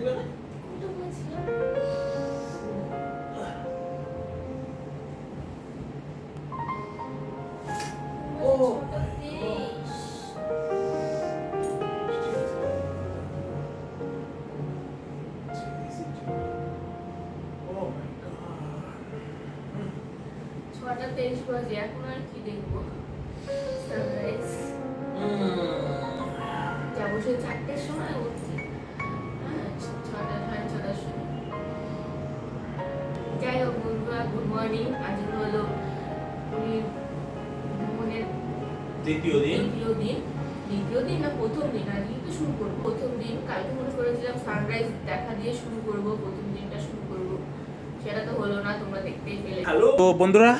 Oh ছটা তেইশ বাজে এখন আর কি দেখব? সানরাইজ যাব সেই চারটের সময় মর্নিং আজকে হলো পুরীর ভ্রমণের দ্বিতীয় দিন? দ্বিতীয় দিন। দ্বিতীয় দিন না প্রথম দিন আজকে তো শুরু করব। প্রথম দিন কালকে মনে করেছিলাম সানরাইজ দেখা দিয়ে শুরু করব প্রথম দিনটা শুরু করব। সেটা তো হলো না তোমরা দেখতেই পেলে। হ্যালো? তো বন্ধুরা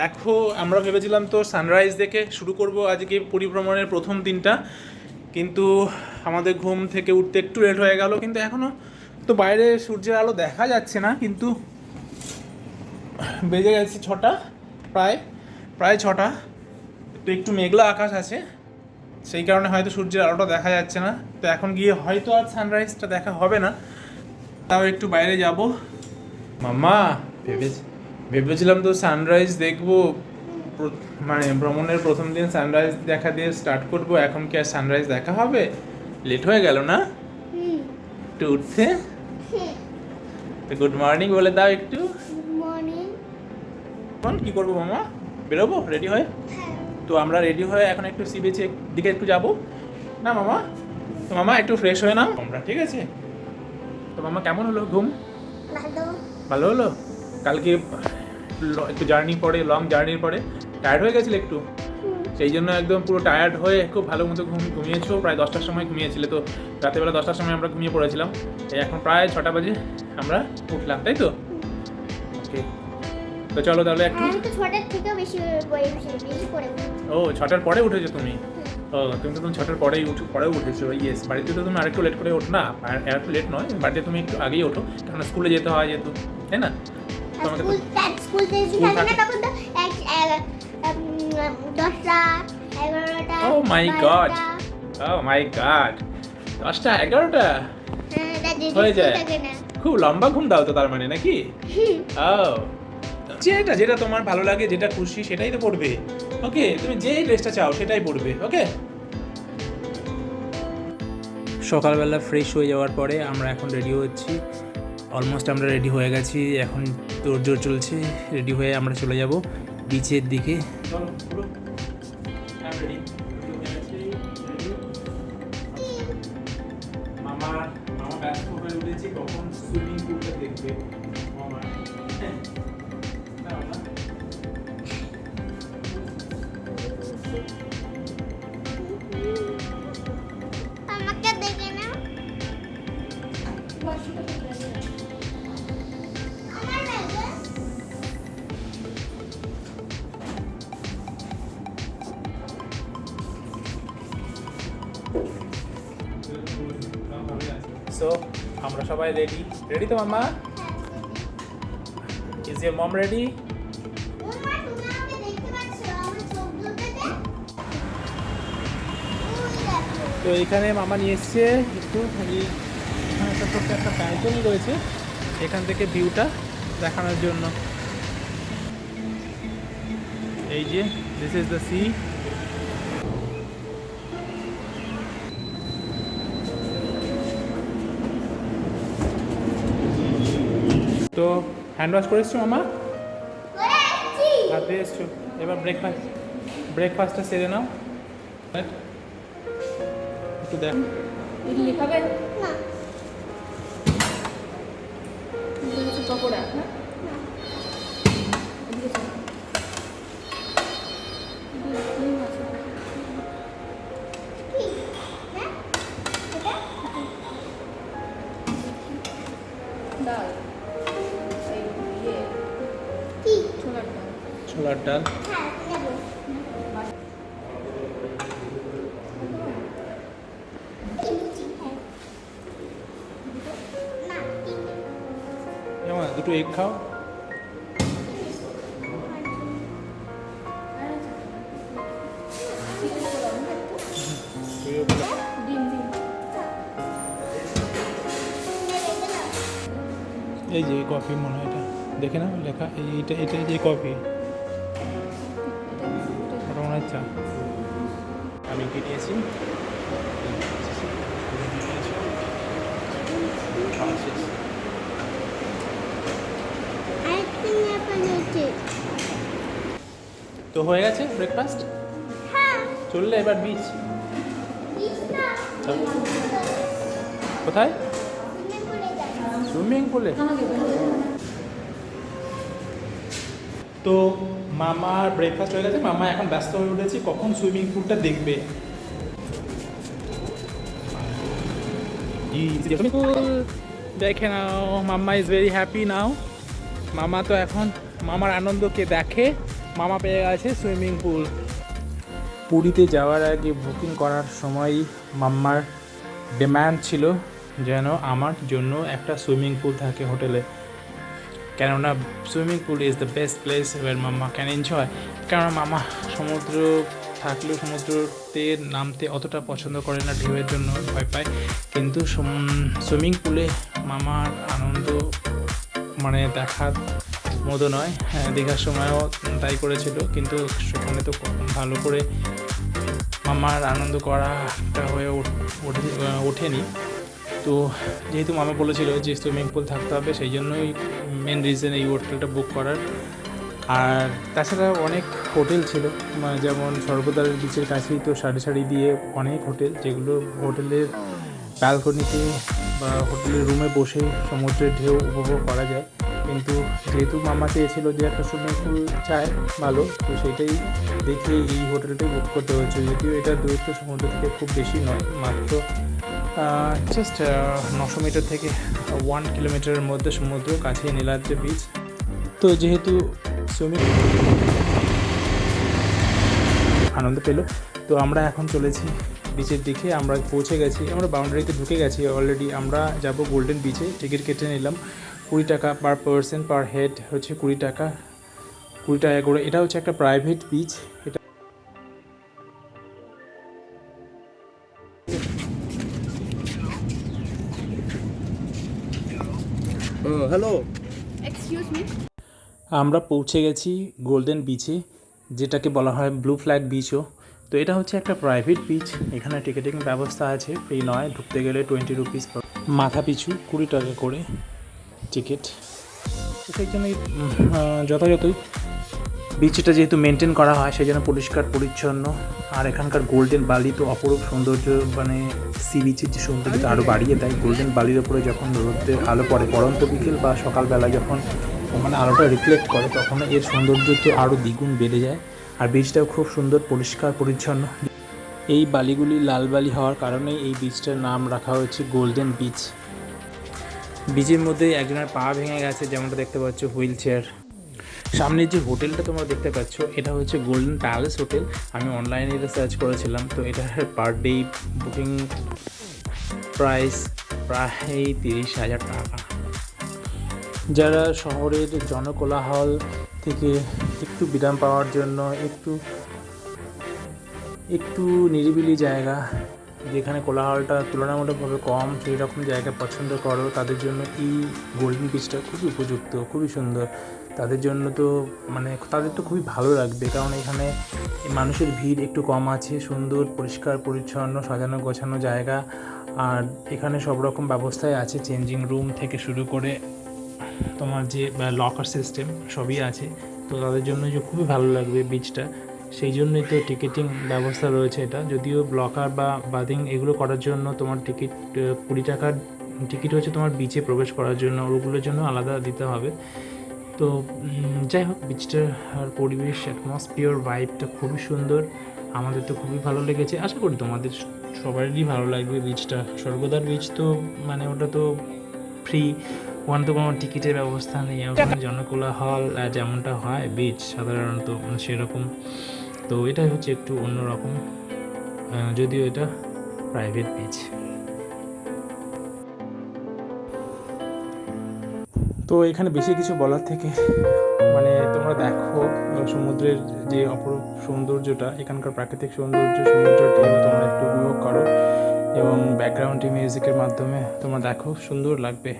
দেখো আমরা ভেবেছিলাম তো সানরাইজ দেখে শুরু করব আজকে পরিভ্রমণের প্রথম দিনটা। কিন্তু আমাদের ঘুম থেকে উঠতে একটু লেট হয়ে গেল। কিন্তু এখনও তো বাইরে সূর্যের আলো দেখা যাচ্ছে না কিন্তু বেজে গেছে ছটা প্রায় প্রায় ছটা। তো একটু মেঘলা আকাশ আছে সেই কারণে হয়তো সূর্যের আলোটা দেখা যাচ্ছে না। তো এখন গিয়ে হয়তো আর সানরাইজটা দেখা হবে না। তাও একটু বাইরে যাব। মাম্মা ভেবে ভেবেছিলাম তো সানরাইজ দেখব। মানে ভ্রমণের প্রথম দিন সানরাইজ দেখা দিয়ে স্টার্ট করব। এখন কি আর সানরাইজ দেখা হবে? লেট হয়ে গেল না? একটু উঠতে গুড মর্নিং বলে দাও একটু। কি করব মামা? বেরোবো? রেডি হয়ে? তো আমরা রেডি হয়ে এখন একটু সি বিচের দিকে একটু যাব। না মামা? তো মামা একটু ফ্রেশ হয়ে নাও। আমরা ঠিক আছে? তো মামা কেমন হলো ঘুম? ভালো। হলো? কালকে একটু জার্নি পরে লং জার্নির পরে। টায়ার্ড হয়ে গেছিলে একটু? সেই জন্য একদম পুরো টায়ার্ড হয়ে খুব ভালো মতো ঘুম ঘুমিয়েছো। প্রায় দশটার সময় ঘুমিয়েছিলে তো। রাতেবেলা দশটার সময় আমরা ঘুমিয়ে পড়েছিলাম। এই এখন প্রায় ছটা বাজে আমরা উঠলাম তাই তো? তো চলো তাহলে একটু আমি তো ছটার থেকেও বেশি বই বেশি করে ও ছটার পরে উঠেছো তুমি? ও তুমি তো তুমি ছটার পরেই উঠে পরেও উঠেছো ইয়েস বাড়িতে তো তুমি আরেকটু লেট করে ওঠো না? আর একটু লেট নয় বাড়িতে তুমি একটু আগেই ওঠো কারণ স্কুলে যেতে হয় যেহেতু তাই না? তোমাকে তো স্কুল থেকে স্কুল থাকে না তখন তো দশটা এগারোটা Oh my God. Oh my God দশটা এগারোটা? হ্যাঁ, তা যদি হয়ে যায়। খুব লম্বা ঘুম দাও তো তার মানে নাকি? ও যেটা যেটা তোমার ভালো লাগে যেটা খুশি সেটাই তো পড়বে। ওকে তুমি যেই ড্রেসটা চাও সেটাই পড়বে ওকে সকালবেলা ফ্রেশ হয়ে যাওয়ার পরে আমরা এখন রেডি হচ্ছি। অলমোস্ট আমরা রেডি হয়ে গেছি এখন তোর জোর চলছে রেডি হয়ে আমরা চলে যাব বিচের দিকে। মামা মামা ব্যস্ত হয়ে উঠেছে কখন সুইমিং পুলটা দেখবে? মামা। সো আমরা সবাই রেডি রেডি তো মামা ইজ ইয়োর মম রেডি তো এখানে মামা নিয়ে এসছে একটু এখানে একটা ছোট্ট একটা ব্যালকনি রয়েছে। এখান থেকে ভিউটা দেখানোর জন্য। এই যে দিস ইজ দ্য সি তো হ্যান্ড ওয়াশ করে এসছো মামা? হাতে এসছো। এবার ব্রেকফাস্ট ব্রেকফাস্টটা সেরে নাও। একটু দেখ। পকোড়া ডাল ছোলার ডাল দুটো এগ খাও। এই যে কফি মনে হয় এটা। দেখে না লেখা, এই- এইটা এটা যে কফি চা আমি কি নিয়েছি? তো হয়ে গেছে ব্রেকফাস্ট হ্যাঁ। চললে এবার বিচ কোথায়? সুইমিং পুলে? তো মামার ব্রেকফাস্ট হয়ে গেছে মামা এখন ব্যস্ত হয়ে উঠেছে কখন সুইমিং পুলটা দেখবে? পুল দেখে নাও mamma is very happy now মামা তো এখন মামার আনন্দকে দেখে মামা পেয়ে গেছে সুইমিং পুল পুরীতে যাওয়ার আগে বুকিং করার সময় মাম্মার ডিম্যান্ড ছিল যেন আমার জন্য একটা সুইমিং পুল থাকে হোটেলে। কেননা swimming pool is the best place where mamma can enjoy কেননা মামা সমুদ্র থাকলেও সমুদ্রতে নামতে অতটা পছন্দ করে না, ঢেউয়ের জন্য ভয় পায়। কিন্তু সুইমিং পুলে মামার আনন্দ মানে দেখার মতো নয়। হ্যাঁ দীঘার সময়ও তাই করেছিল, কিন্তু সেখানে তো ভালো করে মামার আনন্দ করাটা হয়ে ওঠে ওঠেনি। তো যেহেতু মামা বলেছিল যে সুইমিং পুল থাকতে হবে, সেই জন্যই মেন রিজন এই হোটেলটা বুক করার। আর তাছাড়া অনেক হোটেল ছিল মানে যেমন সর্বদার বিচের কাছেই তো সারি সারি দিয়ে অনেক হোটেল যেগুলো হোটেলের ব্যালকনিতে বা হোটেলের রুমে বসে সমুদ্রের ঢেউ উপভোগ করা যায়। কিন্তু যেহেতু মামা চেয়েছিল যে একটা সুইমিং পুল চায় ভালো, তো সেটাই দেখে এই হোটেলটাই বুক করতে হয়েছে, যদিও এটা দূরত্ব সমুদ্র থেকে খুব বেশি নয়, মাত্র জাস্ট নশো মিটার থেকে ওয়ান কিলোমিটারের মধ্যে সমুদ্র কাছে নীলাদ্রি বিচ তো যেহেতু সুইমিং আনন্দ পেল, তো আমরা এখন চলেছি বিচের দিকে। আমরা পৌঁছে গেছি, আমরা বাউন্ডারিতে ঢুকে গেছি অলরেডি আমরা যাব গোল্ডেন বিচে টিকিট কেটে নিলাম। কুড়ি টাকা পার পার্সন পার হেড হচ্ছে কুড়ি টাকা। কুড়ি টাকা করে, এটা হচ্ছে একটা প্রাইভেট বিচ এটা আমরা পৌঁছে গেছি গোল্ডেন বিচে যেটাকে বলা হয় ব্লু ফ্ল্যাগ বিচও তো এটা হচ্ছে একটা প্রাইভেট বিচ এখানে টিকিটিং ব্যবস্থা আছে ফ্রি নয় ঢুকতে গেলে টোয়েন্টি রুপিস মাথা পিছু কুড়ি টাকা করে টিকিট সেই আহ, যথাযথই বিচটা যেহেতু মেনটেন করা হয় সেই জন্য পরিষ্কার পরিচ্ছন্ন আর এখানকার গোল্ডেন বালি তো অপরূপ সৌন্দর্য মানে সি বিচের যে সৌন্দর্যটা আরও বাড়িয়ে দেয়। গোল্ডেন বালির ওপরে যখন রোদের আলো পড়ে পরন্ত বিকেল বা সকালবেলা যখন মানে আলোটা রিফ্লেক্ট করে তখন এর সৌন্দর্য তো আরও দ্বিগুণ বেড়ে যায়। আর বিচটাও খুব সুন্দর, পরিষ্কার, পরিচ্ছন্ন। এই বালিগুলি লাল বালি হওয়ার কারণে এই বিচটার নাম রাখা হয়েছে গোল্ডেন বিচ বিচের মধ্যে একজনের পা ভেঙে গেছে, যেমনটা দেখতে পাচ্ছ, হুইল চেয়ার। সামনে যে হোটেলটা তোমরা দেখতে পাচ্ছ, এটা হচ্ছে গোল্ডেন প্যালেস হোটেল আমি অনলাইনে এটা সার্চ করেছিলাম, তো এটার পার ডে বুকিং প্রাইস প্রায় তিরিশ হাজার টাকা। যারা শহরের জনকোলাহল থেকে একটু বিরাম পাওয়ার জন্য একটু একটু নিরিবিলি জায়গা, যেখানে কোলাহলটা তুলনামূলকভাবে কম, সেই রকম জায়গা পছন্দ করো, তাদের জন্য এই গোল্ডেন বিচটা খুবই উপযুক্ত, খুবই সুন্দর। তাদের জন্য তো মানে তাদের তো খুবই ভালো লাগবে, কারণ এখানে মানুষের ভিড় একটু কম আছে, সুন্দর, পরিষ্কার, পরিচ্ছন্ন, সাজানো, গোছানো জায়গা। আর এখানে সব রকম ব্যবস্থাই আছে চেঞ্জিং রুম থেকে শুরু করে তোমার যে লকার সিস্টেম সবই আছে, তো তাদের জন্য যে খুবই ভালো লাগবে বিচটা সেই জন্যই তো টিকিটিং ব্যবস্থা রয়েছে এটা। যদিও ব্লকার বা বাদিং এগুলো করার জন্য তোমার টিকিট কুড়ি টাকার টিকিট হচ্ছে তোমার বিচে প্রবেশ করার জন্য। ওগুলোর জন্য আলাদা দিতে হবে। তো যাই হোক বিচটার পরিবেশ অ্যাটমসফিয়ার ভাইবটা খুবই সুন্দর। আমাদের তো খুবই ভালো লেগেছে। আশা করি তোমাদের সবারই ভালো লাগবে বিচটা স্বর্গদার বিচ তো মানে ওটা তো ফ্রি ওখানে তো কোনো টিকিটের ব্যবস্থা নেই ওখানে জনকোলাহল যেমনটা হয় বিচ সাধারণত সেরকম। তো এটাই হচ্ছে একটু অন্যরকম যদিও এটা প্রাইভেট বিচ তো এখানে বেশি কিছু বলার থেকে মানে তোমরা দেখো সমুদ্রের যে অপরূপ সৌন্দর্যটা, এখানকার প্রাকৃতিক সৌন্দর্য সমুদ্রের তোমরা একটু উপভোগ করো। এবং ব্যাকগ্রাউন্ডে মিউজিকের মাধ্যমে তোমরা দেখো, সুন্দর লাগবে।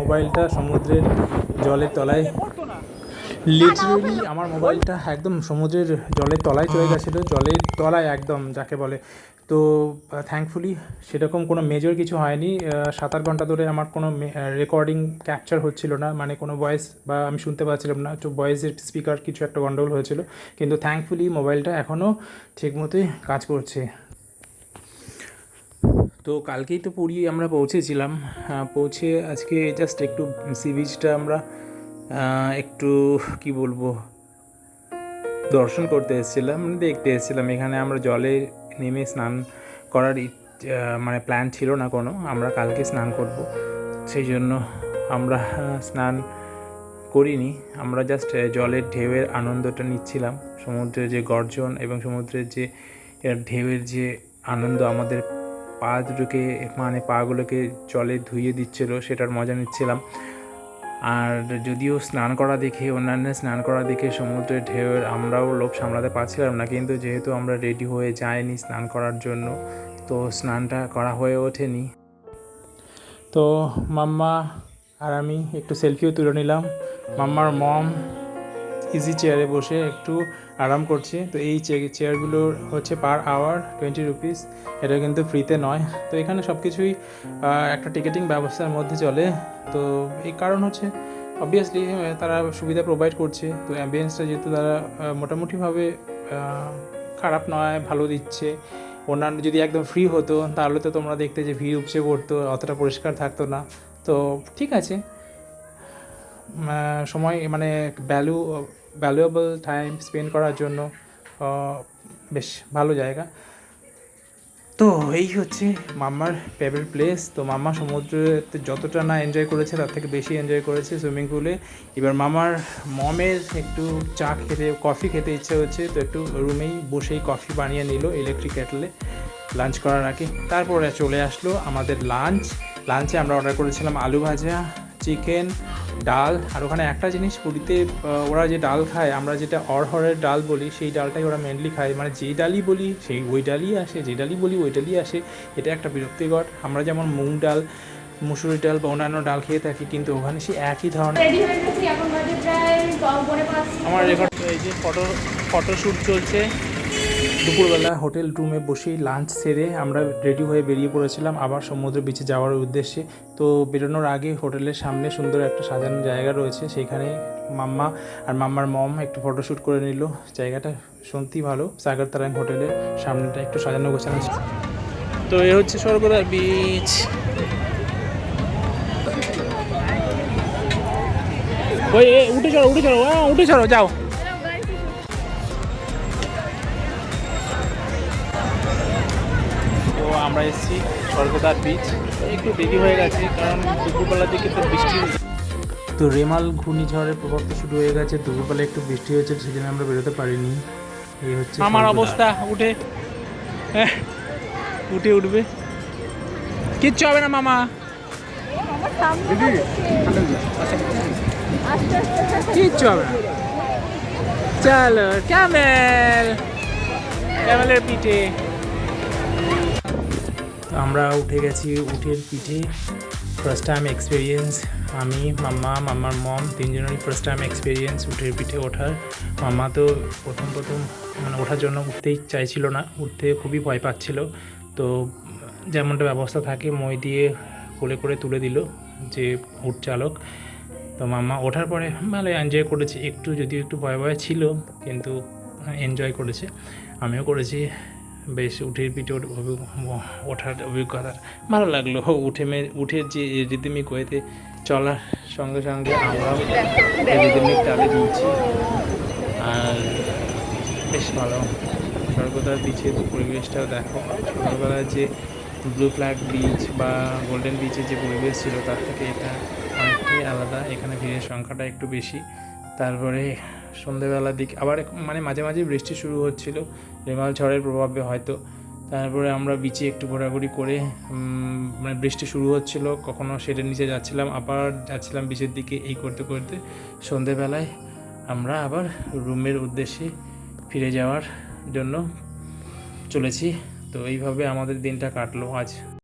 মোবাইলটা সমুদ্রের জলের তলায় লিটারেলি আমার মোবাইলটা একদম সমুদ্রের জলের তলায় চলে গেছিল জলের তলায় একদম যাকে বলে। তো থ্যাঙ্কফুলি সেরকম কোনো মেজর কিছু হয়নি। সাত আট ঘণ্টা ধরে আমার কোনো রেকর্ডিং ক্যাপচার হচ্ছিল না মানে কোনো ভয়েস বা আমি শুনতে পাচ্ছিলাম না তো ভয়েসের স্পিকার কিছু একটা গন্ডগোল হয়েছিল। কিন্তু থ্যাঙ্কফুলি মোবাইলটা এখনও ঠিক মতোই কাজ করছে। তো কালকেই তো পুরী আমরা পৌঁছেছিলাম। পৌঁছে আজকে জাস্ট একটু সি বিচটা আমরা একটু কি বলব, দর্শন করতে এসেছিলাম, দেখতে এসেছিলাম। এখানে আমরা জলে নেমে স্নান করার মানে প্ল্যান ছিল না কোনো, আমরা কালকে স্নান করব। সেই জন্য আমরা স্নান করিনি। আমরা জাস্ট জলের ঢেউয়ের আনন্দটা নিচ্ছিলাম। সমুদ্রের যে গর্জন এবং সমুদ্রের যে ঢেউয়ের যে আনন্দ আমাদের পা দুটোকে মানে পাগুলোকে জলে ধুইয়ে দিচ্ছিল, সেটার মজা নিচ্ছিলাম। আর যদিও স্নান করা দেখে, অন্যান্য স্নান করা দেখে সমুদ্রের ঢেউয়ের আমরাও লোভ সামলাতে পারছিলাম না, কিন্তু যেহেতু আমরা রেডি হয়ে যাইনি স্নান করার জন্য, তো স্নানটা করা হয়ে ওঠেনি। তো মাম্মা আর আমি একটু সেলফিও তুলে নিলাম। মাম্মার মম ইজি চেয়ারে বসে একটু আরাম করছে। তো এই চেয়ারগুলো হচ্ছে পার আওয়ার টোয়েন্টি রুপিস এটা কিন্তু ফ্রিতে নয়। তো এখানে সব কিছুই একটা টিকিটিং ব্যবস্থার মধ্যে চলে। তো এই কারণ হচ্ছে অবভিয়াসলি তারা সুবিধা প্রোভাইড করছে। তো অ্যাম্বিয়েন্সটা যেহেতু তারা মোটামুটিভাবে খারাপ নয়, ভালো দিচ্ছে। অন্যান্য যদি একদম ফ্রি হতো, তাহলে তো তোমরা দেখতে যে ভিড় উপচে পড়তো, অতটা পরিষ্কার থাকতো না। তো ঠিক আছে। সময় মানে ভ্যালু ভ্যালুয়েবল টাইম স্পেন্ড করার জন্য বেশ ভালো জায়গা। তো এই হচ্ছে মাম্মার ফেভারিট প্লেস তো মাম্মা সমুদ্রেতে যতটা না এনজয় করেছে, তার থেকে বেশি এনজয় করেছে সুইমিং পুলে এবার মামার মমের একটু চা খেতে কফি খেতে ইচ্ছে হচ্ছে, তো একটু রুমেই বসেই কফি বানিয়ে নিল ইলেকট্রিক কেটলে লাঞ্চ করার আগে। তারপরে চলে আসলো আমাদের লাঞ্চ লাঞ্চে আমরা অর্ডার করেছিলাম আলু ভাজা চিকেন ডাল আর ওখানে একটা জিনিস পুরীতে ওরা যে ডাল খায় আমরা যেটা অরহরের ডাল বলি সেই ডালটাই ওরা মেনলি খায়। মানে যে ডালই বলি সেই ওই ডালই আসে যে ডালই বলি ওই ডালই আসে। এটা একটা বিরক্তিকর। আমরা যেমন মুগ ডাল মুসুরি ডাল বা অন্যান্য ডাল খেয়ে থাকি কিন্তু ওখানে সে একই ধরনের আমার রেকর্ড এই যে ফটো ফটোশ্যুট চলছে। দুপুরবেলা হোটেল রুমে বসেই লাঞ্চ সেরে আমরা রেডি হয়ে বেরিয়ে পড়েছিলাম আবার সমুদ্র বিচে যাওয়ার উদ্দেশ্যে। তো বেরোনোর আগে হোটেলের সামনে সুন্দর একটা সাজানো জায়গা রয়েছে, সেখানে মাম্মা আর মাম্মার মম একটু ফটোশ্যুট করে নিল। জায়গাটা সত্যি ভালো, সাগর তারাং হোটেলের সামনেটা একটু সাজানো গোছানো। তো এ হচ্ছে স্বর্গদার বিচ ওই উঠে চলো উঠে চড়ো উঠে চড়ো, যাও। আমরা এসেছি স্বর্গদার বিচ একটু দেরি হয়ে গেছে কারণ দুপুরবেলার দিকে তো বৃষ্টি তো রেমাল ঘূর্ণিঝড়ের প্রভাব তো শুরু হয়ে গেছে দুপুরবেলা একটু বৃষ্টি হয়েছে জন্য আমরা বেরোতে পারিনি। এই হচ্ছে আমার অবস্থা উঠে। উঠে উঠবে। কিচ্ছু হবে না মামা। কিচ্ছু হবে না। চলো ক্যামেল। ক্যামেলের পিঠে। তো আমরা উঠে গেছি উঠের পিঠে। ফার্স্ট টাইম এক্সপিরিয়েন্স আমি, মাম্মা, মাম্মার মম তিনজনেরই ফার্স্ট টাইম এক্সপিরিয়েন্স উঠের পিঠে ওঠার। মাম্মা তো প্রথম প্রথম মানে ওঠার জন্য উঠতেই চাইছিল না, উঠতে খুবই ভয় পাচ্ছিল। তো যেমনটা ব্যবস্থা থাকে, মই দিয়ে কোলে করে তুলে দিল যে উট চালক। তো মাম্মা ওঠার পরে ভালো এনজয় করেছে, একটু যদিও একটু ভয় ভয় ছিল, কিন্তু এনজয় করেছে। আমিও করেছি। বেশ উঠের পিঠে ওঠার অভিজ্ঞতা। ভালো লাগল। উঠে মে উঠের যে রিদমিক ওয়েতে চলার সঙ্গে সঙ্গে আমরাও রিদমিক তালে দিচ্ছি আর বেশ ভালো। স্বর্গদার বিচের পরিবেশটাও দেখো। সকালবেলায় যে ব্লু ফ্ল্যাগ বিচ বা গোল্ডেন বিচের যে পরিবেশ ছিল, তার থেকে এটা অনেকটাই আলাদা। এখানে ভিড়ের সংখ্যাটা একটু বেশি। তারপরে সন্ধেবেলার দিক। আবার মানে মাঝে মাঝে বৃষ্টি শুরু হচ্ছিল, রেমাল ঝড়ের প্রভাবে হয়তো। তারপরে আমরা বিচে একটু ঘোরাঘুরি করে মানে বৃষ্টি শুরু হচ্ছিল, কখনো সেটের নিচে যাচ্ছিলাম, আবার যাচ্ছিলাম বিচের দিকে, এই করতে করতে। সন্ধেবেলায় আমরা আবার রুমের উদ্দেশ্যে ফিরে যাওয়ার জন্য চলেছি। তো এইভাবে আমাদের দিনটা কাটলো আজ।